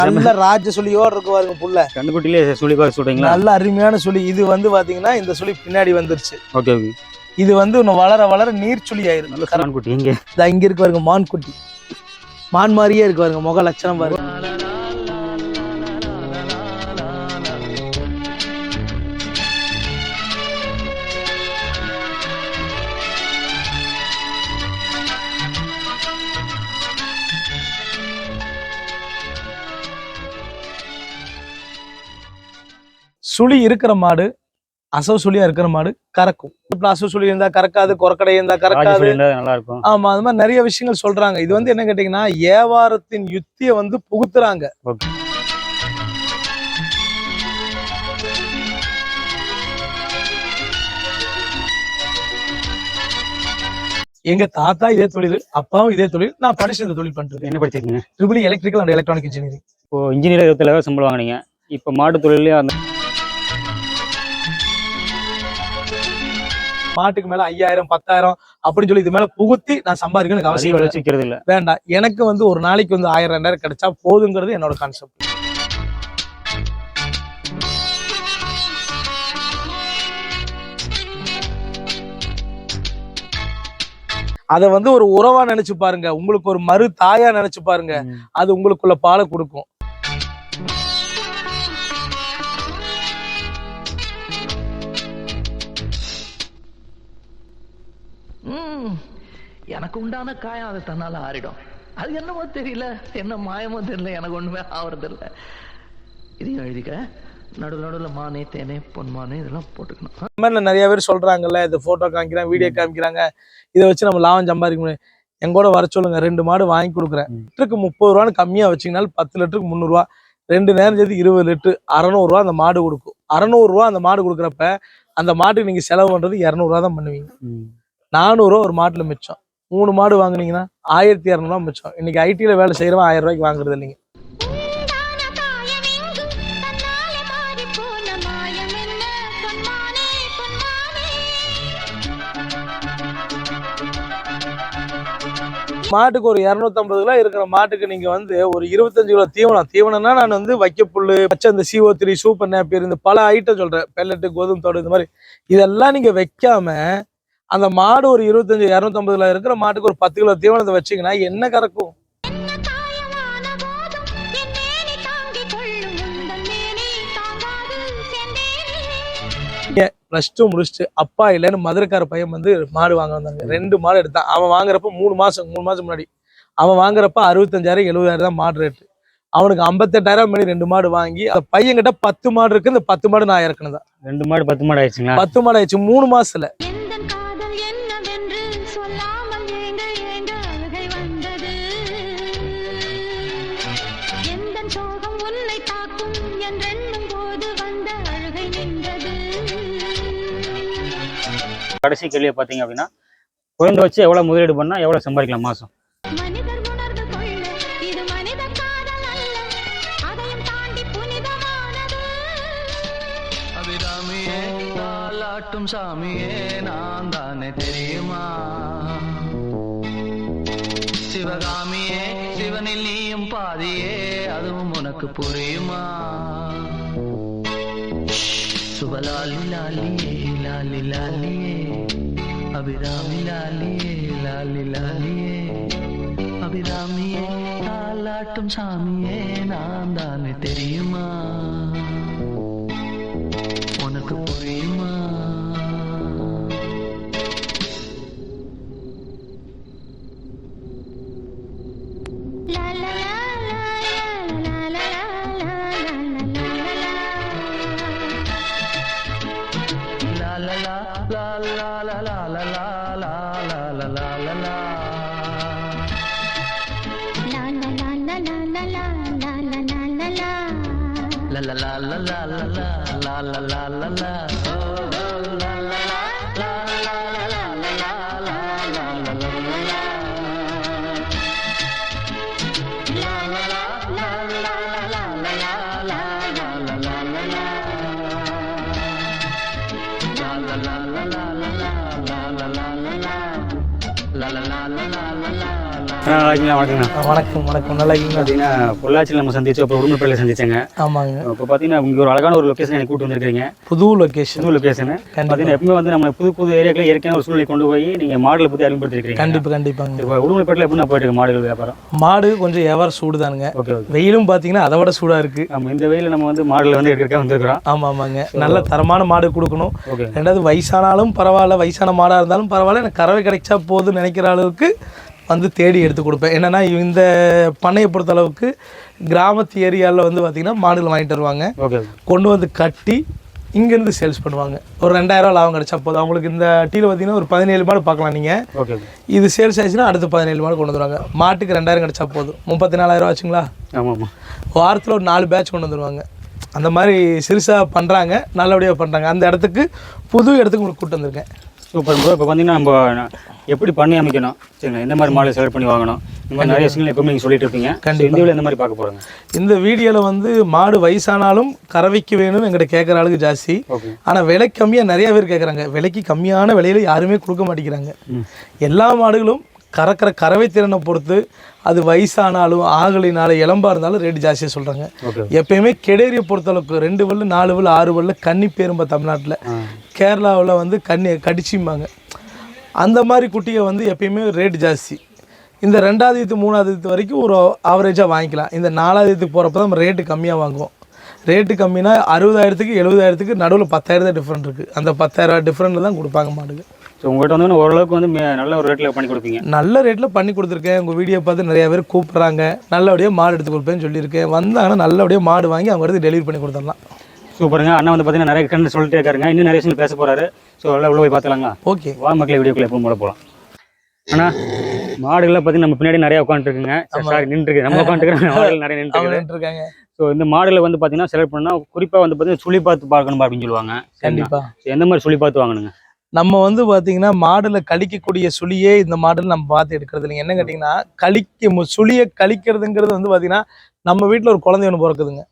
நல்ல ராஜ சுழியோட இருக்கு பாருங்க புள்ள. கண்ணுக்குட்டிலே சுழி பார்க்க சொல்றீங்களா? நல்ல அருமையான சுழி. இது வந்து பாத்தீங்கன்னா இந்த சுழி பின்னாடி வந்துருச்சு. Okay okay. இது வந்து இன்னும் வளர வளர நீர் சுழி ஆயிரும் நல்ல சரான் குட்டி இங்க இங்க இருக்கு பாருங்க மான் குட்டி மான் மாதிரியே இருக்கு பாருங்க முக லட்சணம் பாருங்க. சுழி இருக்கிற மாடு அசவு சுழியா இருக்கிற மாடு கறக்கும். இப்ப அசவு சுழி இருந்தா கறக்காது கொரக்கடை இருந்தா கறக்காது. நல்லா இருக்கும். ஆமா அது மாதிரி நிறைய விஷயங்கள் சொல்றாங்க. இது வந்து என்ன கேட்டீங்கன்னா ஏவாரத்தின் யுத்திய வந்து புகுத்துறாங்க. எங்க தாத்தா இதே தொழில் அப்பாவும் இதே தொழில் நான் படிச்சு இந்த தொழில் பண்ணிட்டு என்ன படிச்சிருக்கீங்க? Triple electrical and electronic engineering இப்போ இன்ஜினியர் இருபத்தி சம்பளம் வாங்குனீங்க. இப்போ மாட்டு தொழிலே அந்த மாட்டுக்கு மேல ஐயாயிரம் பத்தாயிரம் அப்படின்னு சொல்லி இது மேல புகுத்தி நான் சம்பாதிக்கணும் எனக்கு அவசியம். வச்சுக்கிறது இல்ல. வேண்டாம். எனக்கு வந்து ஒரு நாளைக்கு வந்து ஆயிரம் ரெண்டாயிரம் கிடைச்சா போதுங்கிறது என்னோட கான்செப்ட் அத வந்து ஒரு உறவா நினைச்சு பாருங்க. உங்களுக்கு ஒரு மறு தாயா நினைச்சு பாருங்க. அது உங்களுக்குள்ள பாலை கொடுக்கும். எனக்கு உண்டான காயம் அது தன்னால ஆறிடும். அது என்னமோ தெரியல. என்ன மாயமோ தெரியல. எனக்கு ஒண்ணுமே ஆவறது இல்ல இதையும் எழுதிக்க. நடுவில் நடுவில் மானே தேனே பொன்மானே இதெல்லாம் போட்டுக்கணும். இந்த மாதிரி நிறைய பேர் சொல்றாங்கல்ல இந்த போட்டோ காமிக்கிறாங்க வீடியோ காமிக்கிறாங்க. இதை வச்சு நம்ம லாபம் சம்பாதிக்க முடியும். எங்கூட வர சொல்லுங்க ரெண்டு மாடு வாங்கி கொடுக்குறேன். லிட்டருக்கு முப்பது ரூபான்னு கம்மியா வச்சீங்கனாலும் பத்து லிட்டருக்கு முந்நூறுரூவா ரெண்டு நேரம் சேர்த்து இருபது லிட்டரு அறநூறுவா அந்த மாடு கொடுக்கும். அறநூறுவா அந்த மாடு கொடுக்குறப்ப அந்த மாட்டுக்கு நீங்க செலவு பண்றது இரநூறுவா தான் பண்ணுவீங்க. ம். நானூறுவா ஒரு மாட்டுல மிச்சம். மூணு மாடு வாங்குனீங்கன்னா ஆயிரத்தி இரநூறுவா மிச்சம். இன்னைக்கு ஐடியில் வேலை செய்கிறவன் ஆயிரம் ரூபாய்க்கு வாங்குறது இல்லைங்க. மாட்டுக்கு ஒரு இரநூத்தம்பது கிலோ இருக்கிற மாட்டுக்கு நீங்க வந்து ஒரு இருபத்தஞ்சு கிலோ தீவனம். தீவனம்னா நான் வந்து வைக்கப்புல்லு பச்சை இந்த சிஓ த்ரீ சூப்பர் நேப்பியர் இந்த பல ஐட்டம் சொல்றேன். பெல்லட்டு கோதுமை தோடு இந்த மாதிரி. இதெல்லாம் நீங்க வைக்காம அந்த மாடு ஒரு இருபத்தஞ்சு இரநூத்தம்பது கிலோ இருக்கிற மாட்டுக்கு ஒரு பத்து கிலோ தீவனத்தை வச்சீங்கன்னா என்ன கறக்கும். ப்ளஸ் டூ முடிச்சுட்டு அப்பா இல்லைன்னு மதுரைக்கார பையன் வந்து மாடு வாங்க வந்தாங்க. ரெண்டு மாடு எடுத்தான். அவன் வாங்குறப்ப மூணு மாசம் மூணு மாசம் முன்னாடி. அவன் வாங்குறப்ப அறுபத்தஞ்சாயிரம் எழுபதாயிரம் தான் மாடு ரேட்டு அவனுக்கு ஐம்பத்தெட்டாயிரம் மணி ரெண்டு மாடு வாங்கி அந்த பையன்கிட்ட பத்து மாடு இருக்கு. இந்த பத்து மாடு நான் இறக்குனது. தான் ரெண்டு மாடு பத்து மாடு ஆயிடுச்சுங்களா। பத்து மாடு ஆயிடுச்சு. மூணு மாசத்துல. கடைசி கேள்வியை பார்த்தீங்க அப்படின்னா குழந்தை வச்சு எவ்வளோ முதலீடு பண்ணால் எவ்வளோ சம்பாதிக்கலாம் மாதம் சாமியே நான் தானே தெரியுமா? சிவகாமியே சிவனில் நீயும் பாதியே அதுவும் உனக்கு புரியுமா? லாலி லாலியே லாலி லாலியே அபிராமி லாலியே லாலி லாலியே அபிராமியே தாலாட்டும் சாமியே நான் தானே தெரியுமா வணக்கம். வணக்கம் நல்லா பார்த்தீங்கன்னா பொள்ளாச்சியில் நம்ம சந்திச்சோம் அப்புறம் உடுமலைப்பேட்டில் சந்திச்சேங்க. ஆமாங்க. இப்போ பார்த்தீங்கன்னா இங்கே ஒரு அழகான ஒரு லொக்கேஷன் எனக்கு கூட்டு வந்திருக்கீங்க புது லொகேஷன் புது லொக்கேஷன் பார்த்தீங்கன்னா எப்பவுமே வந்து நம்ம புது புது ஏரியாக்களை இயற்கையான ஒரு சூழ்நிலை கொண்டு போய் நீங்கள் மாடலை பற்றி அறிமுகப்படுத்திருக்கீங்க கண்டிப்பா கண்டிப்பாங்க. இப்போ உடுமலைப்பேட்டில் எப்படி நான் போயிட்டு மாடுகள் வியாபாரம்? மாடு கொஞ்சம் எவர் சூடுதானுங்க. Okay okay. வெயிலும் பாத்தீங்கன்னா அதை விட சூடா இருக்கு. நம்ம இந்த வெயில நம்ம வந்து மாடல் வந்து எடுக்கிறக்கா வந்திருக்கிறோம். ஆமா ஆமாங்க. நல்ல தரமான மாடு கொடுக்கணும். ரெண்டாவது வயசானாலும் பரவாயில்ல வயசான மாடா இருந்தாலும் பரவாயில்ல. எனக்கு கறவை கிடைச்சா போதும்னு நினைக்கிற அளவுக்கு வந்து தேடி எடுத்து கொடுப்பேன். என்னன்னா இந்த பண்ணையை பொறுத்த அளவுக்கு கிராமத்து ஏரியாவில் வந்து பார்த்தீங்கன்னா மாடுகள் வாங்கிட்டு வருவாங்க. கொண்டு வந்து கட்டி இங்கேருந்து சேல்ஸ் பண்ணுவாங்க. ஒரு ரெண்டாயிரம் லாபம் கிடைச்சா போதும். அவங்களுக்கு இந்த டீல பார்த்தீங்கன்னா ஒரு பதினேழு மாடு பார்க்கலாம் நீங்கள் ஓகே. இது சேல்ஸ் ஆச்சுன்னா அடுத்து பதினேழு மாடு கொண்டு வந்துருவாங்க. மாட்டுக்கு ரெண்டாயிரம் கிடைச்சா போதும். முப்பத்தி நாலாயிரம் ஆச்சுங்களா? ஆமாம் வாரத்தில் ஒரு நாலு பேட்ச் கொண்டு வந்துருவாங்க. அந்த மாதிரி சிறுசாக பண்ணுறாங்க நல்லபடியாக பண்ணுறாங்க அந்த இடத்துக்கு புது இடத்துக்கு உங்களுக்கு கூட்டு வந்திருக்கேன். சூப்பர் ப்ரோ இப்போ பார்த்தீங்கன்னா நம்ம எப்படி பண்ணி அமைக்கணும்? சரிங்களா? எந்த மாதிரி மாடல் செலக்ட் பண்ணி வாங்கணும்? இந்த மாதிரி நிறைய விஷயங்கள் எப்பவுமே நீங்கள் சொல்லிட்டு இருப்பீங்க. இந்த வீடியோ எந்த மாதிரி பார்க்க போகிறாங்க இந்த வீடியோவில் வந்து மாடு வயசானாலும் கறவைக்கு வேணும்னு எங்கிட்ட கேட்குற ஆளுக்கு ஜாஸ்தி. ஆனால் விலை கம்மியாக நிறைய பேர் கேட்குறாங்க விலைக்கு கம்மியான விலையில யாருமே கொடுக்க மாட்டேங்கிறாங்க. எல்லா மாடுகளும் கறக்கிற கறவை திறனை பொறுத்து அது வயசானாலும் ஆகலினாலும் இளம்பா இருந்தாலும் ரேட்டு ஜாஸ்தியாக சொல்கிறாங்க எப்பயுமே கெடேரியை பொறுத்தளவுக்கு ரெண்டு பல்லு நாலு பல்லு ஆறு பல்லு கன்னி பேரும்ப தமிழ்நாட்டில். கேரளாவில் வந்து கன்னி கடிச்சிம்பாங்க. அந்த மாதிரி குட்டியை வந்து எப்பயுமே ரேட் ஜாஸ்தி. இந்த ரெண்டாவது இது மூணாவது இது வரைக்கும் ஒரு ஆவரேஜாக வாங்கிக்கலாம். இந்த நாலாவது இதுக்கு போகிறப்ப தான் நம்ம ரேட்டு கம்மியாக வாங்குவோம். ரேட்டு கம்மினா அறுபதாயிரத்துக்கு எழுபதாயிரத்துக்கு நடுவில் பத்தாயிரம் தான் டிஃப்ரெண்ட் இருக்குது அந்த பத்தாயிரம் டிஃப்ரெண்ட்டில் தான் கொடுப்பாங்க மாடுக்கு ஸோ உங்கள்கிட்ட வந்து ஓரளவுக்கு வந்து நல்ல ஒரு ரேட்டில் பண்ணி கொடுப்பீங்க. நல்ல ரேட்டில் பண்ணி கொடுத்துருக்கேன். உங்கள் வீடியோ பார்த்து நிறைய பேர் கூப்பிட்றாங்க. நல்லபடியாக மாடு எடுத்து கொடுப்பேன்னு சொல்லியிருக்கேன். வந்தாங்கன்னா நல்லபடியாக மாடு வாங்கி அவங்க எடுத்து டெலிவரி பண்ணி கொடுத்துடலாம். சூப்பருங்க. அண்ணா வந்து பார்த்தீங்கன்னா நிறைய கண்டு சொல்லிட்டே இருக்காருங்க. இன்னும் நிறைய விஷயம் பேச போறாரு. ஸோ எல்லாம் உள்ள போய் பார்த்துலாங்களா ஓகே வா மக்களே வீடியோக்குள்ள எப்பவும் போல போகலாம் அண்ணா மாடுகளை பற்றி நம்ம பின்னாடி நிறைய உட்காந்துருக்குங்க சாரி நின்றுருக்கு. நம்ம உட்காந்துருக்கோம் மாடுகள் நிறைய அவங்க நின்று இருக்காங்க ஸோ இந்த மாடுகளை வந்து பார்த்தீங்கன்னா செலக்ட் பண்ணா குறிப்பாக வந்து பார்த்தீங்கன்னா சுழி பார்த்து பார்க்கணும் அப்படின்னு சொல்லுவாங்க? கண்டிப்பாக எந்த மாதிரி சுழி பார்த்து வாங்கணுங்க? நம்ம வந்து பாத்தீங்கன்னா மாடுல கழிக்கக்கூடிய சுழியே இந்த மாடுல நம்ம பார்த்து எடுக்கிறது இல்லைங்க. என்ன கேட்டிங்கன்னா கழிக்க சுழியை கழிக்கிறதுங்கிறது வந்து பாத்தீங்கன்னா நம்ம வீட்ல ஒரு குழந்தை ஒன்று பிறக்குதுங்க.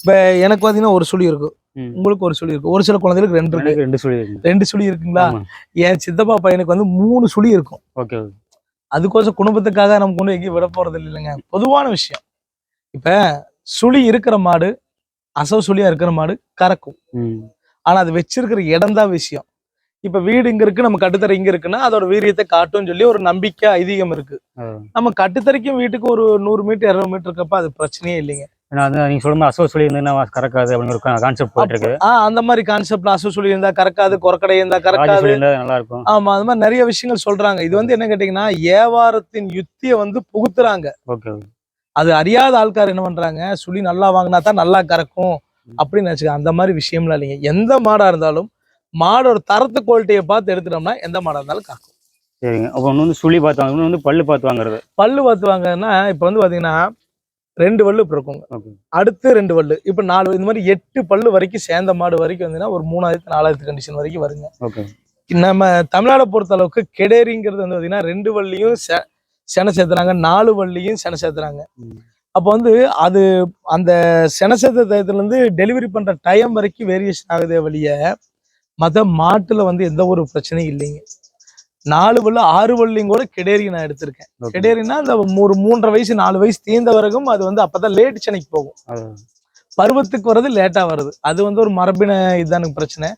இப்போ எனக்கு பாத்தீங்கன்னா ஒரு சுழி இருக்கும். உங்களுக்கு ஒரு சுழி இருக்கும் ஒரு சில குழந்தைகளுக்கு ரெண்டு இருக்கு. ரெண்டு சுழி இருக்குங்க ரெண்டு சுழி இருக்குங்களா? என் சித்தப்பா பையனுக்கு வந்து மூணு சுழி இருக்கும். ஓகே அதுக்கோசம் குடும்பத்துக்காக நம்ம கொண்டு எங்கேயும் விட போறது இல்லைங்க. பொதுவான விஷயம். இப்ப சுழி இருக்கிற மாடு அசவு சுழியா இருக்கிற மாடு கறக்கும். ஆனா அது வச்சிருக்கிற இடம் தான் விஷயம். இப்ப வீடு இங்க இருக்கு நம்ம கட்டுத்தரை இங்க இருக்குன்னா அதோட வீரியத்தை காட்டும்னு சொல்லி ஒரு நம்பிக்கை ஐதீகம் இருக்கு. நம்ம கட்டுத்தரைக்கும் வீட்டுக்கு ஒரு நூறு மீட்டர் இருநூறு மீட்டர் இருக்கப்ப அது பிரச்சனையே இல்லைங்க. ஏன்னா நீங்கள் சொல்லும் அசோ சொல்லி இருந்ததுன்னா கறக்காது அப்படின்னு ஒரு கான்செப்ட் போயிட்டு இருக்கு ஆஹ் அந்த மாதிரி கான்செப்ட்ல அசு சொல்லி இருந்தா கறக்காது கொரக்கடை இருந்தா கறக்காது. நல்லா இருக்கும் ஆமா அது மாதிரி நிறைய விஷயங்கள் சொல்றாங்க. இது வந்து என்ன கேட்டீங்கன்னா வியாபாரத்தின் யுத்தியை வந்து புகுத்துறாங்க. ஓகே அது அறியாத ஆள்கார் என்ன பண்றாங்க? சுழி நல்லா வாங்கினா தான் நல்லா கறக்கும் அப்படின்னு நினைச்சுக்க அந்த மாதிரி விஷயம்லாம் இல்லைங்க. எந்த மாடா இருந்தாலும் மாடோட தரத்து குவாலிட்டியை பார்த்து எடுத்துட்டோம்னா எந்த மாடா இருந்தாலும் கறக்கும் சரிங்க. அப்போ ஒன்று வந்து சுழி பார்த்து வாங்க வந்து பல்லு பார்த்து வாங்குறது. பல்லு பார்த்து வாங்கன்னா இப்போ வந்து பாத்தீங்கன்னா ரெண்டு பல்லு இப்போ இருக்குங்க அடுத்து ரெண்டு பல்லு. இப்போ நாலு இந்த மாதிரி எட்டு பல்லு வரைக்கும் சேர்ந்த மாடு வரைக்கும் வந்தீங்கன்னா ஒரு மூணாயிரத்து நாலாயிரத்து கண்டிஷன் வரைக்கும் வருங்க. ஓகே. நம்ம தமிழ்நாடை பொறுத்த அளவுக்கு கெடேரிங்கிறது வந்து பாத்தீங்கன்னா ரெண்டு வள்ளியும் செனை சேர்த்துறாங்க நாலு வள்ளியும் செனை சேர்த்துறாங்க. அப்போ வந்து அது அந்த செனை சேர்த்த டயத்துல இருந்து டெலிவரி பண்ற டைம் வரைக்கும் வேரியேஷன் ஆகுதே வழிய மற்ற மாட்டுல வந்து எந்த ஒரு பிரச்சனையும் இல்லைங்க. நாலு வள்ளு ஆறு வள்ளியும் கூட கெடேரி நான் எடுத்திருக்கேன். ஓகே. கெடேரினா அந்த ஒரு மூன்றரை வயசு நாலு வயசு தீர்ந்த வரைக்கும் அது வந்து அப்பதான் லேட் சென்னைக்கு போகும். பருவத்துக்கு வர்றது லேட்டா வருது. அது வந்து ஒரு மரபின இதுதான் பிரச்சனை.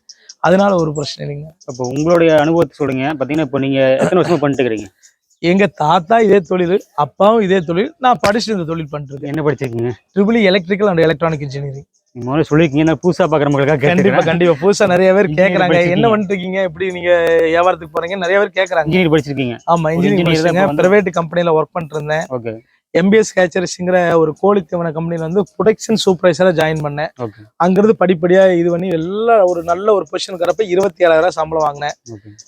அதனால ஒரு பிரச்சனை இல்லைங்க. அப்போ உங்களுடைய அனுபவத்தை சொல்லுங்க. பார்த்தீங்கன்னா இப்போ நீங்கள் எத்தனை வருஷமா பண்ணிட்டு இருக்கிறீங்க எங்க தாத்தா இதே தொழில் அப்பாவும் இதே தொழில் நான் படிச்சுட்டு இந்த தொழில் பண்ணிட்டு இருக்கேன் என்ன படிச்சிருக்கீங்க? Triple electrical and electronic engineering நீங்க முதல்ல சொல்லிருக்கீங்க புதுசா பாக்குற மக்களுக்காக கண்டிப்பா கண்டிப்பா. புதுசா நிறைய பேர் கேக்குறாங்க. என்ன. பண்ணிட்டு இருக்கீங்க எப்படி நீங்க வியாபாரத்துக்கு போறீங்க? நிறைய பேர் கேக்குறாங்க. இன்ஜினியர் படிச்சிருக்கீங்க. ஆமா இப்ப வந்து- பிரைவேட் கம்பெனில ஒர்க் பண்ணிட்டு இருந்தேன் ஓகே எம்பிஎஸ் கேச்சரிஸ்ங்கிற ஒரு கோழி தீவன கம்பெனில வந்து ப்ரொடக்ஷன் சூப்பர்வைசரா ஜாயின் பண்ணேன். அங்கிருந்து படிப்படியா இது பண்ணி எல்லாம் ஒரு நல்ல ஒரு பொசிஷன் வரப்ப இருபத்தி ஏழாயிரம் சம்பளம் வாங்கினேன்.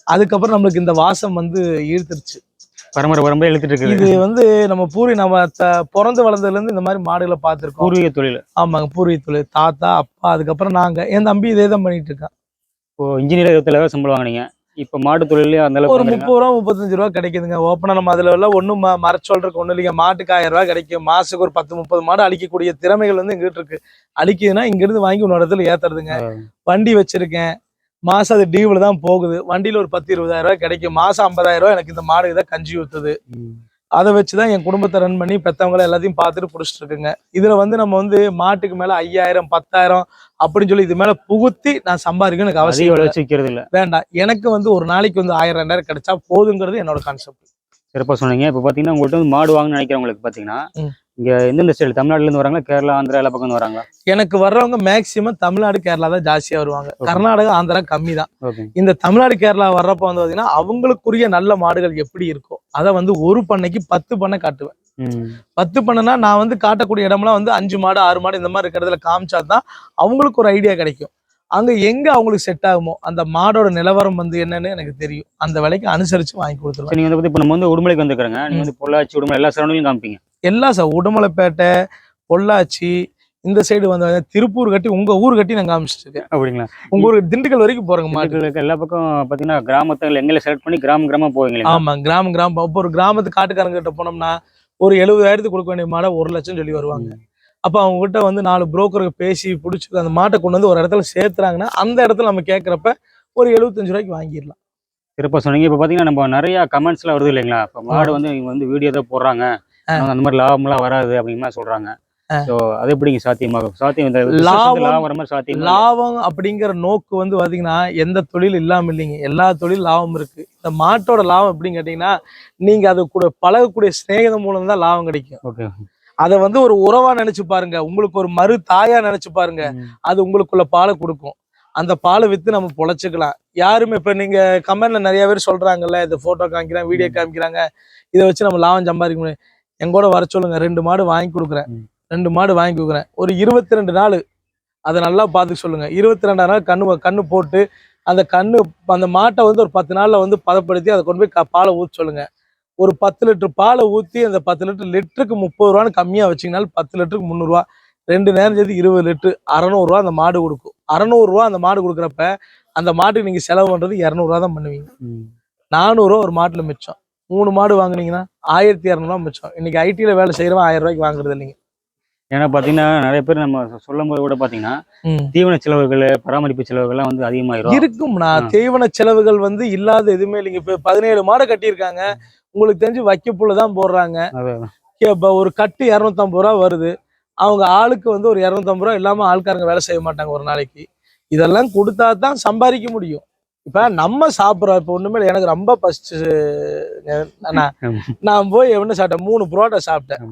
அதுக்கப்புறம் நம்மளுக்கு இந்த வாசம் வந்து ஈர்த்துருச்சு. பரம்பரை பரம்பரை எழுத்துட்டு இது இருக்குது வந்து நம்ம பூரி நம்ம பிறந்து வளர்ந்ததுல இருந்து இந்த மாதிரி மாடுகளை பார்த்திருக்கோம். பூர்வீக தொழில். ஆமாங்க பூர்வீக தொழில். தாத்தா அப்பா அதுக்கப்புறம் நாங்க. என் தம்பி இதே தான் பண்ணிட்டு இருக்கான். இப்போ இன்ஜினியர் இருபத்தி சம்பளம் வாங்குனீங்க. இப்போ மாட்டு தொழிலே அந்த அளவுக்கு ஒரு. முப்பது ரூபா முப்பத்தஞ்சு ரூபா கிடைக்குதுங்க. ஓப்பனா நம்ம அதுல எல்லாம் ஒண்ணும் ம- மறைச்சு சொல்றதுக்கு ஒண்ணும் இல்லைங்க. மாட்டுக்கு ஆயிரம் ரூபாய் கிடைக்கும். மாசத்துக்கு ஒரு பத்து முப்பது மாடு அழிக்கக்கூடிய திறமைகள் வந்து எங்கிட்ட இருக்கு. அழிக்குதுன்னா இங்க இருந்து வாங்கி இன்னொரு இடத்துல ஏத்துறதுங்க. வண்டி வச்சிருக்கேன். மாசம் அது டியூவில் தான் போகுது. வண்டியில ஒரு பத்து இருபதாயிரம் ரூபாய் கிடைக்கும். மாசம் ஐம்பதாயிரம் ரூபாய் எனக்கு இந்த மாடு தான் கஞ்சி ஊத்துது. அதை வச்சுதான் என் குடும்பத்தை ரன் பண்ணி பெத்தவங்களை எல்லாத்தையும் பார்த்துட்டு பிடிச்சிட்டு இருக்குங்க இதுல வந்து நம்ம வந்து மாட்டுக்கு மேல ஐயாயிரம் பத்தாயிரம் அப்படின்னு சொல்லி இது மேல புகுத்தி நான் சம்பாதிக்கணும் எனக்கு அவசியம் விலை இல்லை. வச்சு வேண்டாம். எனக்கு வந்து ஒரு நாளைக்கு வந்து ஆயிரம் ரெண்டாயிரம் கிடைச்சா போதுங்கிறது என்னோட கான்செப்ட் சிறப்பா சொன்னீங்க. இப்ப பாத்தீங்கன்னா உங்கள்ட்ட வந்து மாடு வாங்கணும்னு நினைக்கிறவங்களுக்கு பாத்தீங்கன்னா ம். இங்க எந்தெந்த ஸ்டைல் தமிழ்நாட்டுல இருந்து வராங்களா? கேரளா ஆந்திரா எல்லா பக்கம் வராங்களா? எனக்கு வர்றவங்க மேக்சிமம் தமிழ்நாடு கேரளா தான் ஜாஸ்தியா வருவாங்க. கர்நாடகா ஆந்திரா கம்மி தான். இந்த தமிழ்நாடு கேரளா வர்றப்ப வந்து பாத்தீங்கன்னா அவங்களுக்குரிய நல்ல மாடுகள் எப்படி இருக்கோ அதை வந்து ஒரு பண்ணைக்கு பத்து பண்ணை காட்டுவேன். பத்து பண்ணனா நான் வந்து காட்டக்கூடிய இடம்லாம் வந்து அஞ்சு மாடு ஆறு மாடு இந்த மாதிரி இருக்கிறதுல காமிச்சா தான் அவங்களுக்கு ஒரு ஐடியா கிடைக்கும். அங்க எங்க அவங்களுக்கு செட் ஆகுமோ அந்த மாடோட நிலவரம் வந்து என்னன்னு எனக்கு தெரியும். அந்த விலைக்கு அனுசரிச்சு வாங்கி கொடுத்துருவேன். சரி நீங்க வந்து இப்ப நம்ம வந்து உடுமலைக்கு வந்துருக்காங்க நீங்க வந்து பொள்ளாச்சி உடுமலை எல்லா சரௌண்டிங்கும் காமிப்பீங்க. எல்லா சார் உடுமலைப்பேட்டை பொள்ளாச்சி இந்த சைடு வந்து திருப்பூர் கட்டி உங்க ஊர் கட்டி நான் காமிச்சிட்டு இருக்கேன் அப்படிங்களா? உங்க ஊர் திண்டுக்கல் வரைக்கும் போறேங்க மாடு மாட்டுகளுக்கு எல்லா பக்கம் பாத்தீங்கன்னா கிராமத்துல எங்களை செலக்ட் பண்ணி கிராமம் கிராமமா போவீங்களா ஆமா கிராமம் கிராமம். இப்போ ஒரு கிராமத்து காட்டுக்காரங்க கிட்ட போனோம்னா ஒரு எழுபதாயிரத்துக்கு கொடுக்க வேண்டிய மாடை ஒரு லட்சம் சொல்லி வருவாங்க. அப்ப அவங்க கிட்ட வந்து நாலு புரோக்கருக்கு பேசி பிடிச்சி அந்த மாட்டை கொண்டு வந்து ஒரு இடத்துல சேர்த்துறாங்கன்னா அந்த இடத்துல நம்ம கேட்கறப்ப ஒரு எழுபத்தஞ்சு ரூபாய்க்கு வாங்கிடலாம். சிறப்பா சொன்னீங்க. இப்ப பாத்தீங்கன்னா நம்ம நிறைய கமெண்ட்ஸ் எல்லாம் வருது இல்லைங்களா? இப்ப மாடு வந்து இவங்க வந்து வீடியோ தான் போடுறாங்க. அந்த மாதிரி லாபம் எல்லாம் வராது மாதிரி சொல்றாங்க. அது எப்படிங்க சாத்தியமாகும் சாத்தியம் லாபம் சாத்தியம்? லாபம் அப்படிங்கிற நோக்கு வந்து பாத்தீங்கன்னா எந்த தொழில் இல்லாம இல்லைங்க. எல்லா தொழில் லாபம் இருக்கு. இந்த மாட்டோட லாபம் எப்படின்னு கேட்டீங்கன்னா நீங்க அது கூட பழகக்கூடிய சிநேகிதம் மூலம் தான் லாபம் கிடைக்கும். ஓகே அதை வந்து ஒரு உறவா நினைச்சு பாருங்க. உங்களுக்கு ஒரு மறு தாயா நினைச்சு பாருங்க. அது உங்களுக்குள்ள பாலை கொடுக்கும். அந்த பாலை வித்து நம்ம பொழைச்சிக்கலாம். யாருமே இப்ப நீங்க கமெண்ட்ல நிறைய பேர் சொல்றாங்கல்ல இந்த போட்டோ காமிக்கிறாங்க வீடியோ காமிக்கிறாங்க. இதை வச்சு நம்ம லாபம் சம்பாதிக்க முடியும். எங்கூட வர சொல்லுங்க. ரெண்டு மாடு வாங்கி கொடுக்குறேன். ரெண்டு மாடு வாங்கி கொடுக்குறேன். ஒரு இருபத்தி ரெண்டு நாள் அதை நல்லா பார்த்து சொல்லுங்க. இருபத்தி ரெண்டாம் நாள் கண்ணு கண்ணு போட்டு அந்த கண்ணு அந்த மாட்டை வந்து ஒரு பத்து நாள்ல வந்து பதப்படுத்தி அதை கொண்டு போய் பாலை ஊற்ற சொல்லுங்க. ஒரு பத்து லிட்டர் பாலை ஊற்றி அந்த பத்து லிட்டர் லிட்டருக்கு முப்பது ரூபான்னு கம்மியாக வச்சிங்கனாலும் பத்து லிட்டருக்கு முந்நூறுரூவா ரெண்டு நேரம் சேர்த்து இருபது லிட்டரு அறநூறுவா அந்த மாடு கொடுக்கும். அறநூறுவா அந்த மாடு கொடுக்குறப்ப அந்த மாட்டுக்கு நீங்கள் செலவு பண்ணுறது இரநூறுவா தான் பண்ணுவீங்க. நானூறுரூவா ஒரு மாட்டில் மிச்சம். மூணு மாடு வாங்குனீங்கன்னா ஆயிரத்தி இரநூறுவா மிச்சம். இன்னைக்கு ஐடியில் வேலை செய்கிறவன் ஆயிரம் ரூபாய்க்கு வாங்குறது இல்லைங்க. ஏன்னா பாத்தீங்கன்னா நிறைய பேர் நம்ம சொல்லும் போது கூட பாத்தீங்கன்னா ம். தீவன செலவுகள் பராமரிப்பு செலவுகள்லாம் வந்து அதிகமாயிரும். இருக்கும்ண்ணா. ஆ. தீவன செலவுகள் வந்து இல்லாத எதுவுமே இல்லைங்க. இப்போ பதினேழு மாடு கட்டியிருக்காங்க. உங்களுக்கு தெரிஞ்சு வைக்கப்புள்ள தான் போடுறாங்க. இப்போ ஒரு கட்டு இரநூத்தம்பது ரூபா வருது. அவங்க ஆளுக்கு வந்து ஒரு இரநூத்தம்பது ரூபா இல்லாம ஆள்காரங்க வேலை செய்ய மாட்டாங்க ஒரு நாளைக்கு. இதெல்லாம் கொடுத்தா தான் சம்பாதிக்க முடியும். இப்ப நம்ம சாப்பிட்றோம் இப்போ ஒண்ணுமே இல்லை. எனக்கு ரொம்ப ஆமா. நான் போய் என்ன சாப்பிட்டேன் மூணு புரோட்டா சாப்பிட்டேன்.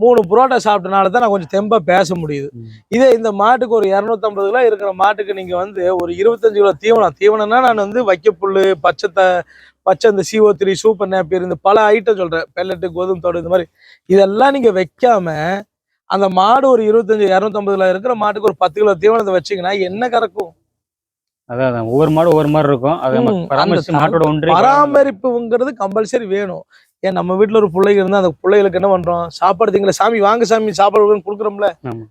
மூணு புரோட்டா சாப்பிட்டனால தான் நான் கொஞ்சம் தெம்பா பேச முடியுது. இதே இந்த மாட்டுக்கு ஒரு இரநூத்தம்பது கிலோ இருக்கிற மாட்டுக்கு நீங்க வந்து ஒரு இருபத்தஞ்சு கிலோ தீவனம் தீவனம்னா நான் வந்து வைக்கப்புல்லு பச்சை த- பச்சை இந்த சிஓ த்ரீ சூப்பர் நேப்பியர் இந்த பல ஐட்டம் சொல்றேன் பெல்லட்டு கோதுமை தோடு இந்த மாதிரி இதெல்லாம் நீங்க வைக்காம அந்த மாடு ஒரு இருபத்தஞ்சு இரநூத்தம்பதுல இருக்கிற மாட்டுக்கு ஒரு பத்து கிலோ தீவனத்தை வச்சீங்கன்னா என்ன கறக்கும் அதான். ஒவ்வொரு மாடு ஒவ்வொரு மாதிரி இருக்கும். அதை பராமரிச்சு மாட்டோட ஒன்றி பராமரிப்புங்கிறது கம்பல்சரி வேணும். ஏன் நம்ம வீட்ல ஒரு பிள்ளைங்க இருந்தா அந்த பிள்ளைகளுக்கு என்ன பண்றோம்? சாப்பாடு திங்கள சாமி வாங்க சாமி சாப்பாடு கொடுக்குறோம்ல.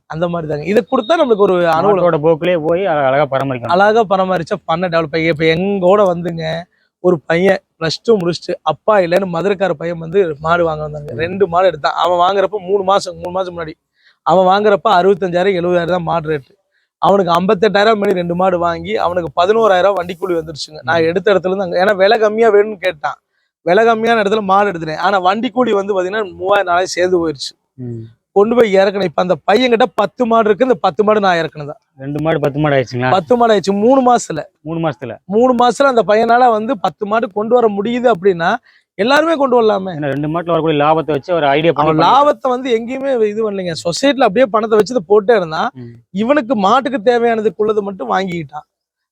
அந்த மாதிரி தாங்க இதை கொடுத்தா நம்மளுக்கு ஒரு மாட்டோட போக்குலயே போய் அழ- அழகா பராமரிக்கணும். அழகா பராமரிச்சா பண்ண டெவலப் ஆகி இப்ப எங்கூட வந்துங்க ஒரு பையன் ப்ளஸ் டூ முடிச்சுட்டு அப்பா இல்லைன்னு மதுரைக்கார பையன் வந்து மாடு வாங்க வந்தாங்க. ரெண்டு மாடு எடுத்தான். அவன் வாங்குறப்ப மூணு மாசம் மூணு மாசம் முன்னாடி. அவன் வாங்குறப்ப அறுபத்தஞ்சாயிரம் எழுபதாயிரம் தான் மாடு ரேட்டு அவனுக்கு ஐம்பத்தெட்டாயிரம் பண்ணி ரெண்டு மாடு வாங்கி அவனுக்கு பதினோராயிரம் வண்டி கூலி வந்துருச்சுங்க. நான் எடுத்த இடத்துல இருந்து அங்க ஏன்னா விலை கம்மியா வேணும்னு கேட்டான். விலை கம்மியான இடத்துல மாடு எடுத்துட்டேன். ஆனா வண்டி கூலி வந்து பாத்தீங்கன்னா மூவாயிரம் நாளைக்கு சேர்ந்து போயிருச்சு. ம். கொண்டு போய் இறக்கணும் இப்ப அந்த பையன்கிட்ட பத்து மாடு இருக்கு. இந்த பத்து மாடு நான் இறக்கணும் தான். ரெண்டு மாடு பத்து மாடு ஆயிடுச்சுங்களா? பத்து மாடு ஆயிடுச்சு. மூணு மாசத்துல. மூணு மாசத்துல. மூணு மாசத்துல அந்த பையனால வந்து பத்து மாடு கொண்டு வர முடியுது அப்படின்னா எல்லாருமே கொண்டு வரலாமே. ரெண்டு மாட்டுல வரக்கூடிய லாபத்தை வச்சு ஒரு ஐடியா அவன் பண்ணி லாபத்தை வந்து எங்கேயுமே இது பண்ணலைங்க. சொசைட்டில அப்படியே பணத்தை வச்சு போட்டே இருந்தான். இவனுக்கு மாட்டுக்கு தேவையானதுக்குள்ளது மட்டும் வாங்கிக்கிட்டான்.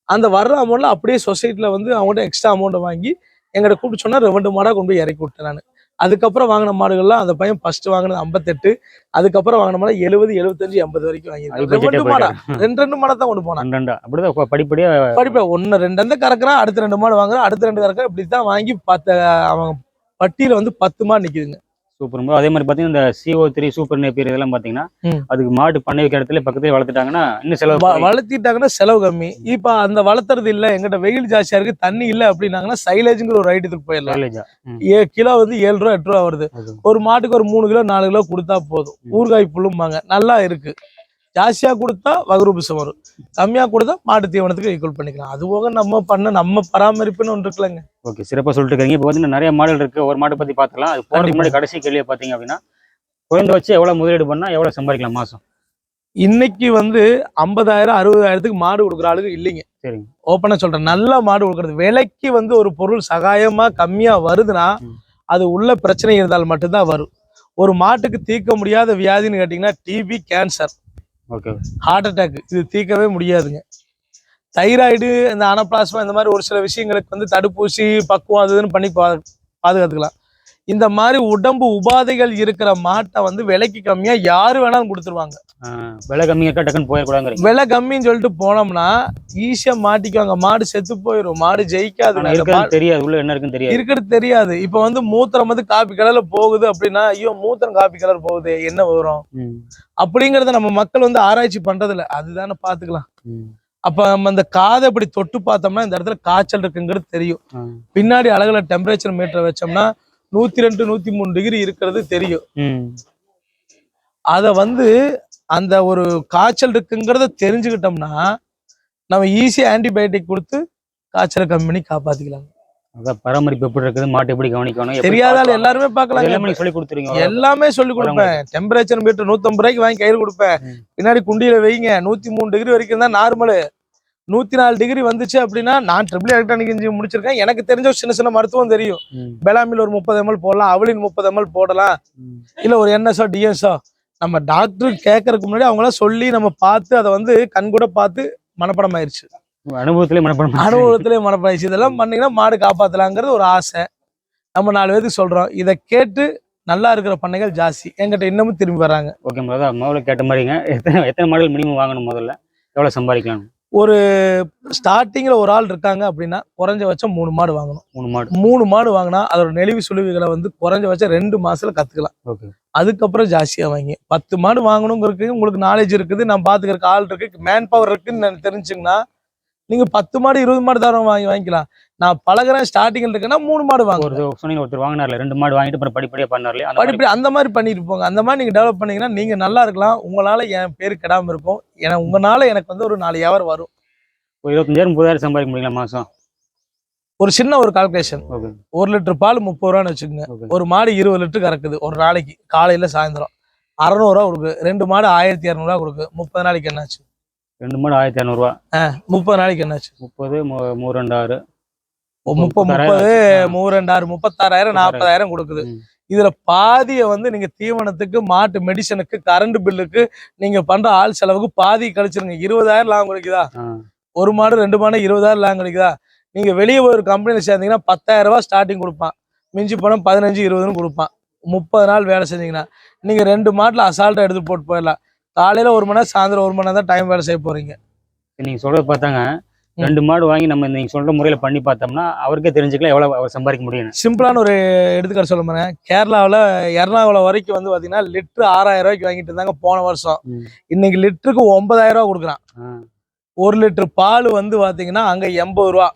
அந்த வர்ற அமௌண்ட்ல அப்படியே சொசைட்டில வந்து அவங்கள்ட்ட எக்ஸ்ட்ரா அமௌண்ட்டை வாங்கி எங்கிட்ட கூப்பிட்டு சொன்னா ரெண்டு மாடா கொண்டு போய் இறக்கி விட்டேன் நான். அதுக்கப்புறம் வாங்கின மாடுகள்லாம் அந்த பையன் ஃபர்ஸ்ட் வாங்கினது ஐம்பத்தெட்டு அதுக்கப்புறம் வாங்கின மாடு எழுபது எழுபத்தஞ்சு எண்பது வரைக்கும் budget ரெண்டு மாடா. ரெண்டு ரெண்டு மாடா தான் கொண்டு போனான். ரெண்டா அப்படிதான் படிப்படியா படிப்பேன் ஒன்னு ரெண்டு அந்த கறக்குறான் அடுத்த ரெண்டு மாடு வாங்குறான் அடுத்த ரெண்டு கறக்குறான். இப்படி தான் வாங்கி பத்து அவன் பட்டியல வந்து பத்து மாடு நிக்குதுங்க. சூப்பர் ப்ரோ அதே மாதிரி பாத்தீங்கன்னா இந்த சிஓ த்ரீ சூப்பர் நேப்பியர் இதெல்லாம் பாத்தீங்கன்னா. அதுக்கு மாடு பண்ணை வைக்கிற இடத்துல பக்கத்துல வளர்த்துட்டாங்கன்னா இன்னும் செலவு. வளர்த்திட்டாங்கன்னா செலவு கம்மி இப்ப அந்த வளர்த்துறது இல்ல எங்கிட்ட வெயில் ஜாஸ்தியா இருக்கு தண்ணி இல்ல அப்படின்னாங்கன்னா சைலேஜ்ங்கிற ஒரு ஐட்டத்துக்கு போயிடலாம். ஏ கிலோ வந்து ஏழு ரூபா எட்டு ரூபா வருது. ஒரு மாட்டுக்கு ஒரு மூணு கிலோ நாலு கிலோ கொடுத்தா போதும் ஊறுகாய் புல்லும்பாங்க நல்லா இருக்கு ஜாஸ்தியா கொடுத்தா வகுரூபிசம் வரும். கம்மியா கொடுத்தா மாட்டு தீவனத்துக்கு ஈக்குவல் பண்ணிக்கலாம். அது போக நம்ம பண்ண நம்ம பராமரிப்புன்னு ஒன்று இருக்குல்லங்க. ஓகே சிறப்பாக சொல்லிட்டு இருக்கீங்க. இப்போ பார்த்தீங்கன்னா நிறைய மாடல் இருக்கு. ஒரு மாடு பத்தி பார்த்துக்கலாம் அது முன்னாடி கடைசி கேள்வியை பார்த்தீங்க அப்படின்னா குழந்தை வச்சு எவ்வளவு முதலீடு பண்ணா எவ்வளவு சம்பாதிக்கலாம் மாசம்? இன்னைக்கு வந்து ஐம்பதாயிரம் அறுபதாயிரத்துக்கு மாடு கொடுக்குற ஆளுங்க இல்லைங்க. சரிங்க. ஓப்பனா சொல்றேன். நல்ல மாடு கொடுக்கறது. விலைக்கு வந்து ஒரு பொருள் சகாயமா கம்மியா வருதுன்னா. அது உள்ள பிரச்சனை இருந்தால் மட்டும்தான் வரும். ஒரு மாட்டுக்கு தீர்க்க முடியாத வியாதின்னு கேட்டிங்கன்னா TB cancer okay. Heart attack இது தீர்க்கவே முடியாதுங்க. தைராய்டு இந்த அனப்ளாஸ்மா இந்த மாதிரி ஒரு சில விஷயங்களுக்கு வந்து தடுப்பூசி பக்குவம் அது இதுன்னு பண்ணி பா- பாதுகாத்துக்கலாம். இந்த மாதிரி உடம்பு உபாதைகள் இருக்கிற மாட்டை வந்து விலைக்கு கம்மியா யாரு வேணாலும் கொடுத்துருவாங்க. விலை இருக்கா டக்குன்னு போயிடக்கூடாதுங்கிறீங்க? விலை கம்மின்னு சொல்லிட்டு போனோம்னா ஈஸியா மாட்டிக்குவாங்க. மாடு செத்து போயிடும் மாடு ஜெயிக்காது. தெரியாது. உள்ள என்ன இருக்குன்னு தெரியாது. இருக்கிறது தெரியாது. இப்ப வந்து மூத்திரம் வந்து காப்பி கலர்ல போகுது அப்படின்னா ஐயோ மூத்திரம் காப்பி கலர் போகுது. என்ன வரும்? அப்படிங்கறத நம்ம மக்கள் வந்து ஆராய்ச்சி பண்றது இல்ல அதுதானே பாத்துக்கலாம். அப்ப நம்ம அந்த காதை இப்படி தொட்டு பார்த்தோம்னா இந்த இடத்துல காய்ச்சல் இருக்குங்கிறது தெரியும். பின்னாடி அழகுல டெம்பரேச்சர் மீட்டர் வச்சோம்னா நூத்தி ரெண்டு நூத்தி மூணு டிகிரி இருக்கிறது தெரியும். அத வந்து அந்த ஒரு காய்ச்சல் இருக்குங்கிறத தெரிஞ்சுக்கிட்டோம்னா நம்ம ஈஸியா ஆன்டிபயோட்டிக் கொடுத்து காய்ச்சலை கம்மி பண்ணி காப்பாத்திக்கலாம் அதான் பராமரிப்பு எப்படி இருக்குது மாட்டு எப்படி கவனிக்கணும் தெரியாதால. எல்லாருமே பார்க்கலாம் எல்லாமே சொல்லி கொடுத்துருங்க எல்லாமே சொல்லி கொடுப்பேன். டெம்பரேச்சர் மீட்டர் நூத்தம்பது ரூபாய்க்கு வாங்கி கையில் கொடுப்பேன். பின்னாடி குண்டியில வைங்க நூத்தி மூணு டிகிரி வரைக்கும் தான் நார்மலு நூத்தி நாலு டிகிரி வந்துச்சு அப்படின்னா நான் ட்ரிபிள் எலக்ட்ரானிக் இன்ஜினியர் முடிச்சிருக்கேன். எனக்கு தெரிஞ்ச ஒரு சின்ன சின்ன மருத்துவம் தெரியும். பெலாமில் ஒரு முப்பது எம்எல் போடலாம் அவளின் முப்பது எம்எல் போடலாம். இல்ல ஒரு என்எஸ்ஓ டிஎஸ்ஓ நம்ம டாக்டர் கேட்கறதுக்கு முன்னாடி அவங்களாம் சொல்லி நம்ம பார்த்து அதை வந்து கண் கூட பார்த்து மனப்படம் ஆயிருச்சு அனுபவத்திலே மனப்படம் அனுபவத்திலே மனப்படம் ஆயிடுச்சு இதெல்லாம் பண்ணீங்கன்னா மாடு காப்பாத்தலாங்கிறது ஒரு ஆசை. நம்ம நாலு பேருக்கு சொல்றோம். இதை கேட்டு நல்லா இருக்கிற பண்ணைகள் ஜாஸ்தி. என்கிட்ட இன்னமும் திரும்பி வர்றாங்க. ஓகே முதல்ல முதல்ல கேட்ட மாதிரிங்க. எத்தனை எத்தனை மாடல் மினிமம் வாங்கணும் முதல்ல? எவ்வளவு சம்பாதிக்கலாம்? ஒரு ஸ்டார்டிங்ல ஒரு ஆள் இருக்காங்க அப்படின்னா குறைஞ்சபட்சம் மூணு மாடு வாங்கணும். மூணு மாடு. மூணு மாடு வாங்கினா அதோட நெளிவு சுழிவுகளை வந்து குறைஞ்சபட்சம் ரெண்டு மாசத்துல கத்துக்கலாம். ஓகே. அதுக்கப்புறம் ஜாஸ்தியா வாங்கி. பத்து மாடு வாங்கணுங்கிறதுக்கு உங்களுக்கு நாலேஜ் இருக்குது நான் பாத்துக்கிறதுக்கு ஆள் இருக்கு மேன் பவர் இருக்குன்னு தெரிஞ்சுங்கன்னா நீங்க பத்து மாடு இருபது மாடு தரம் வாங்கி வாங்கிக்கலாம். நான் பழகுறேன் ஸ்டார்டிங்ல இருக்கேன்னா மூணு மாடு வாங்க ஒரு சொன்னீங்க ஒருத்தர் வாங்கினார்ல ரெண்டு மாடு வாங்கிட்டு அப்புறம் படிப்படியா பண்ணார்ல படிப்படி அந்த மாதிரி பண்ணிட்டு போங்க. அந்த மாதிரி நீங்க டெவலப் பண்ணீங்கன்னா நீங்க நல்லா இருக்கலாம். உங்களால என் பேர் கெடாம இருக்கும். ஏன்னா உங்களால எனக்கு வந்து ஒரு நாலு வியாபாரம் வரும். ஒரு இருபத்தஞ்சாயிரம் முப்பதாயிரம் சம்பாதிக்க முடியல மாசம்? ஒரு சின்ன ஒரு கால்குலேஷன் ஒரு லிட்டர் பால் முப்பது ரூபான்னு வச்சுக்கோங்க. ஒரு மாடு இருபது லிட்டர் கறக்குது ஒரு நாளைக்கு. காலையில சாயந்தரம். அறநூறுவா கொடுக்கு. ரெண்டு மாடு ஆயிரத்தி இரநூறுவா கொடுக்கு. முப்பது நாளைக்கு என்னாச்சு? ரெண்டு மாடு ஆயிரத்தி இரநூறுவா முப்பது நாளைக்கு என்னாச்சு? முப்பது மு- மூணு ரெண்டு ஆறு முப்பது முப்பது. மூணு ரெண்டாயிரம் முப்பத்தாறாயிரம் நாற்பதாயிரம் கொடுக்குது. இதுல பாதியை வந்து நீங்க தீவனத்துக்கு மாட்டு மெடிசனுக்கு கரண்ட் பில்லுக்கு நீங்க பண்ற ஆள் செலவுக்கு பாதி கழிச்சிருங்க. இருபதாயிரம் லாபம் கிடைக்குதா ஒரு மாடு ரெண்டு மாடு இருபதாயிரம் லாபம் கிடைக்குதா நீங்க வெளியே ஒரு கம்பெனியில் சேர்ந்தீங்கன்னா பத்தாயிரம் ரூபாய் ஸ்டார்டிங் கொடுப்பான். மிஞ்சி பணம் பதினஞ்சு இருபதுன்னு கொடுப்பான். முப்பது நாள் வேலை செஞ்சீங்கன்னா. நீங்க ரெண்டு மாட்டுல அசால்ட்டா எடுத்து போட்டு போயிடலாம். காலையில ஒரு மணி நேரம் சாயந்தரம் ஒரு மணி நேரம் தான் டைம் வேலை செய்ய போறீங்க. நீங்க சொல்றது பார்த்தாங்க. ரெண்டு மாடு வாங்கி நம்ம நீங்க சொல்ற முறையில பண்ணி பார்த்தோம்னா அவருக்கே தெரிஞ்சுக்கலாம் எவ்வளவு அவர் சம்பாதிக்க முடியும் சிம்பிளான ஒரு எடுத்துக்காட்டு சொல்ல போறேன். கேரளாவில் எர்ணாகுளம் வரைக்கும் வந்து பாத்தீங்கன்னா லிட்டர் ஆறாயிரம் ரூபாய்க்கு வாங்கிட்டு இருந்தாங்க போன வருஷம். இன்னைக்கு லிட்டருக்கு ஒன்பதாயிரம் ரூபாய் கொடுக்குறான். ஒரு லிட்டர் பால் வந்து பாத்தீங்கன்னா அங்க எண்பது ரூபா.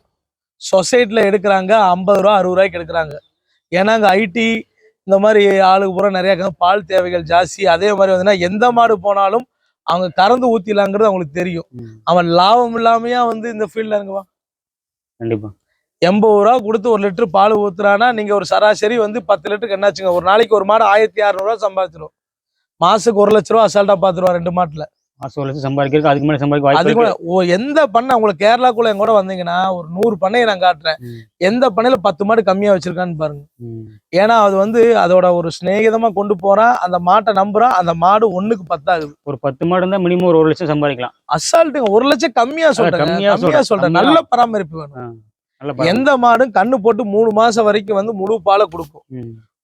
சொசைட்டில எடுக்கிறாங்க ஐம்பது ரூபா அறுபது ரூபாய்க்கு எடுக்கிறாங்க. ஏன்னா அங்க ஐடி இந்த மாதிரி ஆளுக்கு பூரா நிறைய. பால் தேவைகள் ஜாஸ்தி. அதே மாதிரி வந்துன்னா எந்த மாடு போனாலும் அவங்க கறந்து ஊத்திலாங்கிறது அவங்களுக்கு தெரியும். அவன் லாபம் இல்லாமையா வந்து இந்த ஃபீல்ட்ல இறங்குவான். கண்டிப்பா. எண்பது ரூபா கொடுத்து ஒரு லிட்டர் பால் ஊத்துறானா நீங்க ஒரு சராசரி வந்து பத்து லிட்டருக்கு என்னாச்சுங்க? ஒரு நாளைக்கு ஒரு மாடு ஆயிரத்தி அறுநூறுவா சம்பாதிச்சிடும் மாசத்துக்கு ஒரு லட்ச ரூபா அசால்ட்டா பாத்துருவா ரெண்டு மாட்டுல. மாசம் ஒரு லட்சம் சம்பாதிக்கிறதுக்கு அதுக்கு மேலே சம்பாதிக்க வாய்ப்பு எந்த பண்ணை உங்களுக்கு கேரளாக்குள்ள என் கூட வந்தீங்கன்னா ஒரு நூறு பண்ணையை நான் காட்டுறேன். எந்த பண்ணையில பத்து மாடு கம்மியா வச்சிருக்கான்னு பாருங்க. ஏன்னா அது வந்து அதோட ஒரு சிநேகிதமா கொண்டு போறான் அந்த மாட்டை நம்புறான் அந்த மாடு ஒண்ணுக்கு பத்தாகுது ஒரு பத்து மாடு இருந்தா மினிமம் ஒரு ஒரு லட்சம் சம்பாதிக்கலாம் அசால்ட்டுங்க ஒரு லட்சம் கம்மியா சொல்றேன் கம்மியா சொல்றேன். நல்ல பராமரிப்பு வேணும். எந்த மாடும் கண்ணு போட்டு மூணு மாசம் வரைக்கும் வந்து முழு பாலை கொடுக்கும்.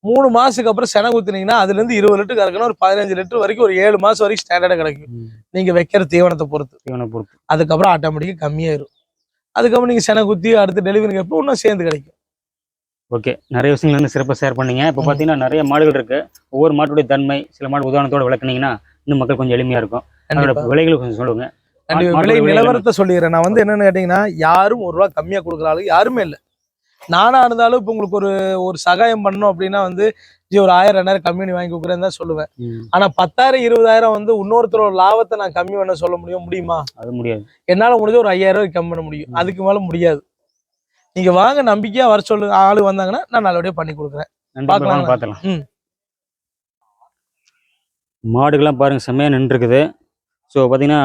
மூணு மாசத்துக்கு அப்புறம் செனை ஊத்துனீங்கன்னா அதுல இருந்து இருபது லிட்டர் கறக்கணும். ஒரு பதினஞ்சு லிட்டர் வரைக்கும் ஒரு ஏழு மாசம் வரைக்கும் ஸ்டாண்டர்டா கிடைக்கும். நீங்க வைக்கிற தீவனத்தை பொறுத்து. இவனை பொறுத்து. அதுக்கப்புறம் ஆட்டோமேட்டிக்கா கம்மியாயிரும். அதுக்கப்புறம் நீங்க செனை குத்தி அடுத்து டெலிவரி எப்போ இன்னும் சேர்ந்து கிடைக்கும். ஓகே நிறைய விஷயங்கள் வந்து சிறப்பாக ஷேர் பண்ணீங்க. இப்போ. பார்த்தீங்கன்னா நிறைய மாடுகள் இருக்கு. ஒவ்வொரு மாட்டுடைய தன்மை சில மாடு உதாரணத்தோட விளக்குனீங்கன்னா இன்னும் மக்கள் கொஞ்சம் எளிமையா இருக்கும். அதோட விலைகள் கொஞ்சம் சொல்லுங்க. விலை நிலவரத்தை சொல்லிடுறேன். நான் வந்து என்னன்னு கேட்டீங்கன்னா யாரும் ஒரு ரூபா கம்மியா கொடுக்குற ஆளு யாருமே இல்லை. நானா இருந்தாலும் இப்போ உங்களுக்கு ஒரு ஒரு சகாயம் பண்ணணும் அப்படின்னா வந்து ஜி ஒரு ஆயிரம் ரெண்டாயிரம் கம்மி வாங்கி கொடுக்குறேன்னு தான் சொல்லுவேன். ஆனா பத்தாயிரம் இருபதாயிரம் வந்து இன்னொருத்தரோட லாபத்தை நான் கம்மி பண்ண சொல்ல முடியும் முடியுமா? அது முடியாது. என்னால முடிஞ்ச ஒரு ஐயாயிரம் ரூபாய்க்கு கம்மி பண்ண முடியும். அதுக்கு மேல முடியாது. நீங்க வாங்க நம்பிக்கையா வர சொல்லு ஆளு வந்தாங்கன்னா நான் நல்லபடியா பண்ணி கொடுக்குறேன். பார்க்கலாம். வாங்க பார்த்துலாம் ம். மாடுகள்லாம் பாருங்க செம்மையா நின்றுருக்குது. ஸோ பார்த்தீங்கன்னா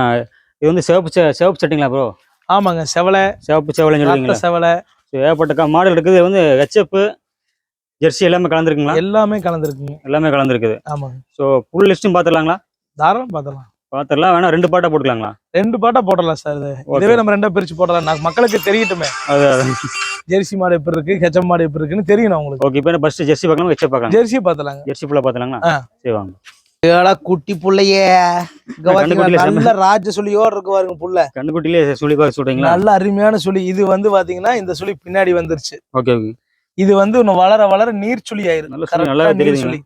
இது வந்து சிவப்பு சிவப்பு சட்டிங்களா ப்ரோ ஆமாங்க செவலை. சிவப்பு செவலைன்னு சொல்லுவீங்களா? செவலை. ஸோ ஏகப்பட்ட மாடுகள் இருக்குது வந்து ஹெச்எப் ஜெர்சி எல்லாமே கலந்துருக்குங்களா? எல்லாமே கலந்துருக்குங்க. எல்லாமே கலந்துருக்குது. ஆமாங்க. ஸோ ஃபுல் லிஸ்ட்டும் பார்த்துடலாங்களா தாராளம் பார்த்தலாம் பார்த்துடலாம் வேணா ரெண்டு பாட்டா போட்டுக்கலாங்களா? ரெண்டு பாட்டா போடலாம் சார் இது. இதுவே நம்ம ரெண்டா பிரிச்சு போடலாம் நான் மக்களுக்கு தெரியட்டுமே. அது ஜெர்சி மாடு எப்படி இருக்கு ஹெச்எம் மாடு எப்படி இருக்குன்னு தெரியணும் உங்களுக்கு ஓகே இப்போ ஃபர்ஸ்ட் ஜெர்சி பார்க்கலாம் ஹெச்எப் பார்க்கலாம்? ஜெர்சி பார்த்தலாங்க. ஜெர்சி ஃபுல்லாக பார்த்துலாங்களா. சரி வாங்க. ஏடா குட்டி புள்ளைய. நல்ல ராஜ சுழியோட இருக்கு பாருங்க புள்ள. கண்ணுக்குட்டிலே சொல்லி பார்க்க சொல்றீங்களா நல்ல அருமையான சுழி. இது வந்து பாத்தீங்கன்னா இந்த சுழி பின்னாடி வந்துருச்சு. Okay okay. இது வந்து வளர வளர நீர் சுழி ஆயிரும் சுழி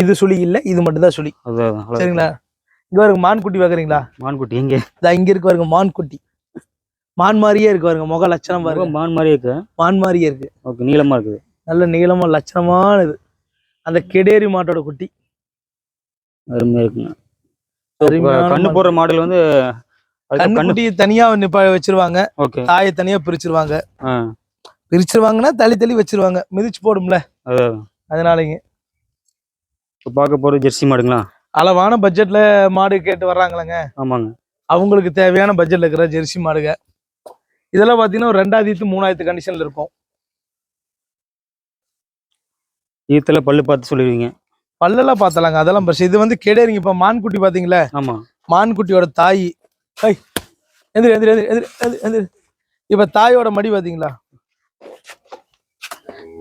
இது சுழி இல்ல இது மட்டும் தான் சுழி. சரிங்களா? இங்க பாருங்க மான் குட்டி பாக்குறீங்களா? மான்குட்டி எங்க? இங்க இருக்கு பாருங்க மான் குட்டி மான் மாதிரியே இருக்கு பாருங்க முக லட்சணம் பாருங்க. மான் மாதிரி இருக்கு? மான் மாதிரியே இருக்கு. ஓகே நீளமா இருக்குது. நல்ல நீளமா லட்சணமானது. அந்த கெடேரி மாட்டோட குட்டி. அருமையா இருக்குங்க. கண்ணு. போடுற மாடல் வந்து அதுக்கு கண்ணு கண்ணு குட்டியை தனியா நிப்ப வச்சிருவாங்க. தாயை தனியா பிரிச்சிருவாங்க. பிரிச்சிருவாங்கன்னா தள்ளி தள்ளி வச்சிருவாங்க. மிதிச்சு போடும்ல. அது அதனாலங்க. இப்போ பார்க்க போறது ஜெர்சி மாடுங்களா? அளவான பட்ஜெட்ல மாடு கேட்டு வர்றாங்களேங்க. ஆமாங்க. அவங்களுக்கு தேவையான பட்ஜெட்ல இருக்கிற ஜெர்சி மாடுங்க. இதெல்லாம் பாத்தீங்கன்னா ஒரு ரெண்டாயிரத்து மூணாயிரத்து கண்டிஷன்ல இருக்கும். ஈத்துல பல்லு பார்த்து சொல்லிடுவீங்க. பல்லெல்லாம் பார்த்தலாங்க. அதெல்லாம் பிரச்சனை இது வந்து கெடேரிங்க. இப்ப மான்குட்டி பாத்தீங்களா ஆமா. மான்குட்டியோட தாய். ஐ எந்திரி எந்திரி எந்திரி எந்திரி எந்திரி இப்ப தாயோட மடி பாத்தீங்களா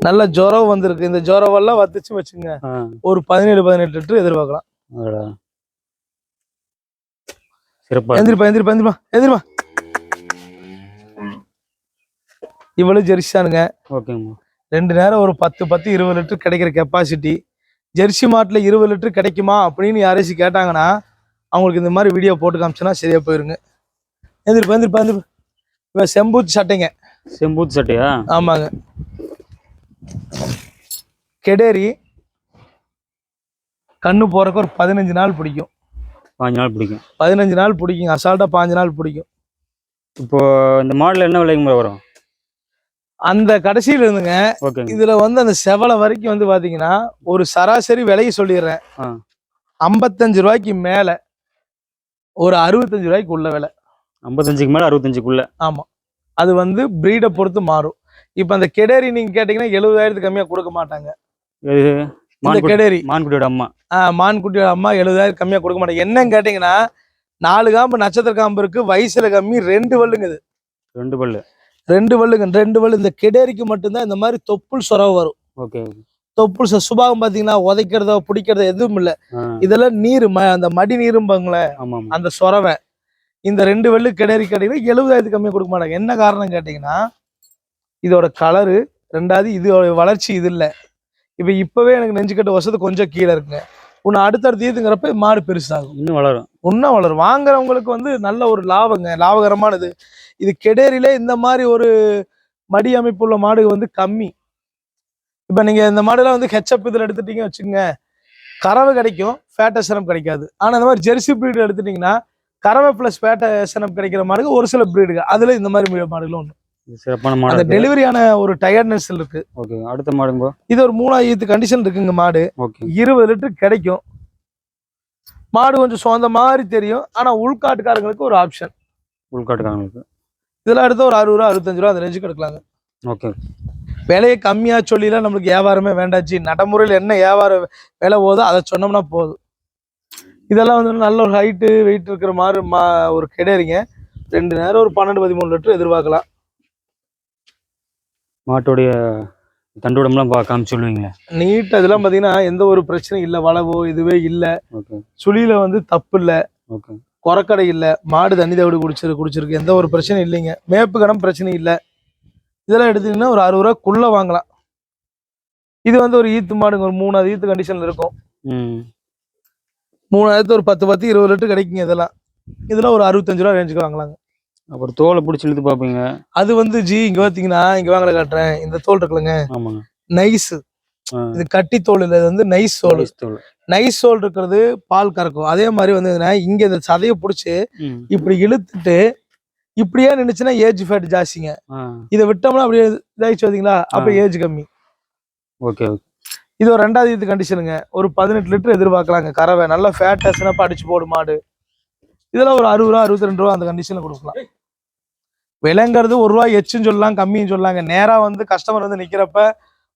நல்ல ஜுரம் வந்திருக்கு. இந்த ஜுரவெல்லாம் வத்துச்சு வச்சுங்க ஒரு பதினேழு பதினெட்டு லிட்டர் எதிர்பார்க்கலாம். சிறப்பா. எந்திரிப்பா எந்திரிப்பா எந்திரிப்பா எந்திரிப்பா. இவ்வளவு ஓகேங்கம்மா ரெண்டு நேரம் ஒரு பத்து பத்து இருபது லிட்டர் கிடைக்கிற கெப்பாசிட்டி ஜெர்சி மாட்டில் இருபது லிட்டர் கிடைக்குமா அப்படின்னு யாராச்சும் கேட்டாங்கன்னா அவங்களுக்கு இந்த மாதிரி வீடியோ போட்டு காமிச்சோன்னா சரியா போயிருங்க. எந்திரிப்பா எந்திரிப்பா எந்திரிப்பா. இப்போ செம்பூத்து சட்டைங்க. செம்பூத்து சட்டையா? ஆமாங்க. கெடேரி கண்ணு போறக்கு ஒரு பதினஞ்சு நாள் பிடிக்கும். பாஞ்சு நாள் பிடிக்கும். பதினஞ்சு நாள் பிடிக்கும் அசால்ட்டா பாஞ்சு நாள் பிடிக்கும். இப்போ இந்த மாடல் என்ன விலைக்கு வரும்? அந்த கடைசியில இருந்துங்க இதுல வந்து அந்த செவலை வரைக்கும் வந்து பாத்தீங்கன்னா ஒரு சராசரி விலையை சொல்லிடுறேன். ஐம்பத்தஞ்சு ரூபாய்க்கு மேல ஒரு அறுபத்தஞ்சு ரூபாய்க்கு உள்ள விலை. ஐம்பத்தஞ்சுக்கு மேல அறுபத்தஞ்சுக்குள்ள. ஆமா. அது வந்து பிரீடை பொறுத்து மாறும். இப்ப அந்த கெடேரி நீங்க கேட்டீங்கன்னா எழுபதாயிரத்துக்கு கம்மியா கொடுக்க மாட்டாங்க. கெடேரி. மான்குட்டியோட அம்மா. ஆஹ் மான்குட்டியோட அம்மா எழுபதாயிரம் கம்மியா கொடுக்க மாட்டாங்க. என்னன்னு கேட்டீங்கன்னா நாலு காம்பு நட்சத்திர காம்பு இருக்கு வயசுல கம்மி ரெண்டு வல்லுங்க இது. ரெண்டு பல்லு. ரெண்டு வல்லுங்க ரெண்டு வல்லு இந்த கெடேரிக்கு மட்டும்தான் இந்த மாதிரி தொப்புள் சொரவு வரும். ஓகே. தொப்புள் சொ- சுபாகம் பாத்தீங்கன்னா உதைக்கிறதோ பிடிக்கிறதோ எதுவும் இல்ல. இதெல்லாம் நீர் ம- அந்த மடி நீரும்பாங்களே அந்த சொரவை. இந்த ரெண்டு வெள்ளு கிணறி கேட்டீங்கன்னா எழுபதாயிரத்துக்கு கம்மியா கொடுக்க மாட்டாங்க. என்ன காரணம் கேட்டீங்கன்னா இதோட கலரு ரெண்டாவது இதோட வளர்ச்சி இது இல்ல. இப்ப இப்பவே எனக்கு நெஞ்சுக்கட்டு வசதி கொஞ்சம் கீழே இருக்குங்க. உன்னை அடுத்தடுத்து ஈதுங்கிறப்ப மாடு பெருசாகும். இன்னும் வளரும். இன்னும் வளரும். வாங்குறவங்களுக்கு வந்து நல்ல ஒரு லாபங்க. லாபகரமானது. இது கெடேரியில இந்த மாதிரி ஒரு மடி அமைப்புள்ள மாடு வந்து கம்மி. இப்ப நீங்க இந்த மாடுலாம் வந்து ஹெச்அப் இதுல எடுத்துட்டீங்க வச்சுக்கோங்க. கறவை கிடைக்கும் ஃபேட்டசனம் கிடைக்காது. ஆனா இந்த மாதிரி ஜெர்சி பிரீடு எடுத்துட்டீங்கன்னா கறவை பிளஸ் ஃபேட்டசனம் கிடைக்கிற மாடுங்க ஒரு சில பிரீடுங்க அதுல இந்த மாதிரி மாடுகளும் ஒண்ணு சிறப்பான அந்த மாடல் டெலிவரியான ஒரு டயர்ட்னஸ் இருக்கு. ஓகே அடுத்த மாடுங்க? இது ஒரு மூணாயிரத்து கண்டிஷன் இருக்குங்க மாடு. ஓகே. இருபது லிட்டர் கிடைக்கும். மாடு கொஞ்சம் சொந்த மாதிரி தெரியும். ஆனா உள்காட்டுக்காரங்களுக்கு ஒரு ஆப்ஷன் உள்காட்டுக்காரங்களுக்கு. இதெல்லாம் எடுத்து ஒரு அறுபது ரூபா அறுபத்தஞ்சு ரூபா அந்த ரேஞ்சுக்கு எடுக்கலாங்க. ஓகே. விலையை கம்மியா சொல்லிலாம் நம்மளுக்கு வியாபாரமே வேண்டாச்சு நடைமுறையில் என்ன வியாபார விலை போதோ அதை சொன்னோம்னா போதும். இதெல்லாம் வந்து நல்ல ஒரு ஹைட்டு வெயிட் இருக்கிற மாதிரி மா ஒரு கிடையாதுங்க. ரெண்டு நேரம் ஒரு பன்னெண்டு பதிமூணு லிட்டர் எதிர்பார்க்கலாம். மாட்டோடைய தண்டுடம்லாம் பா காமிச்சு சொல்லுவீங்களே நீட் அதெல்லாம் பார்த்தீங்கன்னா எந்த ஒரு பிரச்சனையும் இல்லை வளவோ இதுவே இல்லை. சுழியில வந்து தப்பு இல்லை. ஓகே. குறக்கடை இல்லை. மாடு தண்ணி தவிடு குடிச்சிரு குடிச்சிருக்கு. எந்த ஒரு பிரச்சனையும் இல்லைங்க. மேப்பு கடன் பிரச்சனை இல்லை. இதெல்லாம் எடுத்தீங்கன்னா ஒரு அறுபது ரூபாக்குள்ள வாங்கலாம். இது வந்து ஒரு ஈத்து மாடுங்க. ஒரு மூணாவது ஈத்து கண்டிஷன்ல இருக்கும். மூணாயிரத்து ஒரு பத்து பத்து இருபது லிட்டர் கிடைக்குங்க இதெல்லாம். இதெல்லாம் ஒரு அறுபத்தஞ்சு ரூபா ரேஞ்சுக்கு வாங்கலாங்க. அப்புறம் தோலை பிடிச்சி இழுத்து பார்ப்பீங்க. அது வந்து ஜி இங்க பாத்தீங்கன்னா இங்க வாங்கல காட்டுறேன். இந்த தோல் இருக்குல்லங்க. ஆமாங்க. நைஸ். இது கட்டி தோல் இல்ல இது வந்து நைஸ் தோல். தோல். நைஸ் தோல் இருக்கிறது பால் கறக்கும். அதே மாதிரி வந்து இங்க இந்த சதையை பிடிச்சி. இப்படி இழுத்துட்டு இப்படியே நின்னுச்சுன்னா ஏஜ் ஃபேட் ஜாஸ்திங்க. இதை விட்டோம்னா அப்படியே இதாயிடுச்சு பார்த்தீங்களா அப்ப. ஏஜ் கம்மி. Okay okay. இது ஒரு ரெண்டாவது இது கண்டிஷனுங்க ஒரு பதினெட்டு லிட்டர் எதிர்பார்க்கலாங்க. கறவை. நல்ல ஃபேட் டஸ்னப்ப அடிச்சு போடு மாடு. இதெல்லாம் ஒரு அறுபது ரூபா அறுபத்தி ரெண்டு ரூபா அந்த கண்டிஷன்ல கொடுக்கலாம். விலைங்கிறது ஒரு ரூபாய் எச்சுன்னு சொல்லலாம் கம்மின்னு சொல்லலாங்க. நேரா வந்து கஸ்டமர் வந்து நிக்கிறப்ப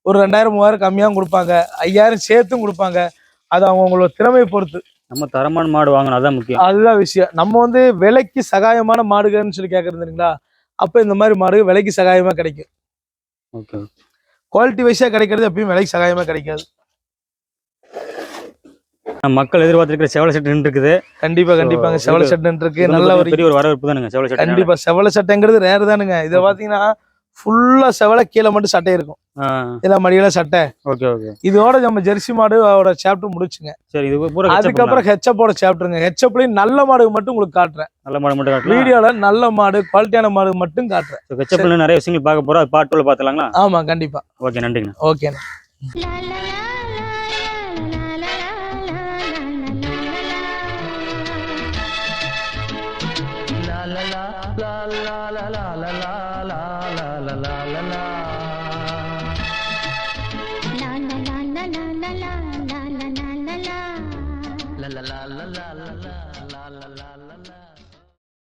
ஒரு ரெண்டாயிரம் மூவாயிரம் கம்மியாகவும் கொடுப்பாங்க. ஐயாயிரம் சேர்த்தும் கொடுப்பாங்க. அது அவங்களோட திறமையை பொறுத்து. நம்ம தரமான மாடு வாங்கணும் அதான் முக்கியம். அதுதான் விஷயம். நம்ம வந்து விலைக்கு சகாயமான மாடுகள்னு சொல்லி கேட்கறது இல்லைங்களா அப்ப இந்த மாதிரி மாடு விலைக்கு சகாயமா கிடைக்கும். ஓகே. குவாலிட்டி வைஸா கிடைக்கிறது எப்பயும் விலைக்கு சகாயமா கிடைக்காது. மக்கள் எதிர்பார்த்திருக்கிற செவல செட்டு நின்று இருக்குது கண்டிப்பா கண்டிப்பாங்க. செவல இது- சட்டை இருக்கு நல்ல ஒரு பெரிய ஒரு வரவேற்பு தானுங்க செவல செட்டு கண்டிப்பா செவல சட்டைங்கிறது ரேர் தானுங்க. இத பாத்தீங்கன்னா ஃபுல்லா செவல கீழே மட்டும் சட்டை இருக்கும். இல்ல மடியில சட்டை. Okay okay. இதோட நம்ம ஜெர்சி மாடோட சாப்டர் முடிச்சுங்க. சரி இது பூரா அதுக்கப்புறம் ஹெச்சப்போட சாப்டருங்க ஹெச்சப்லயும் நல்ல மாடு மட்டும் உங்களுக்கு காட்டுறேன். நல்ல மாடு மட்டும் காட்டலாம். வீடியோல நல்ல மாடு குவாலிட்டியான மாடு மட்டும் காட்டுறேன். வெச்சப்பில் நிறைய விஷயங்கள் பார்க்க போறோம். அது பாட்டுல பாத்துலாங்களா ஆமா கண்டிப்பா. ஓகே நன்றிங்க. ஓகேண்ணா. La la la. La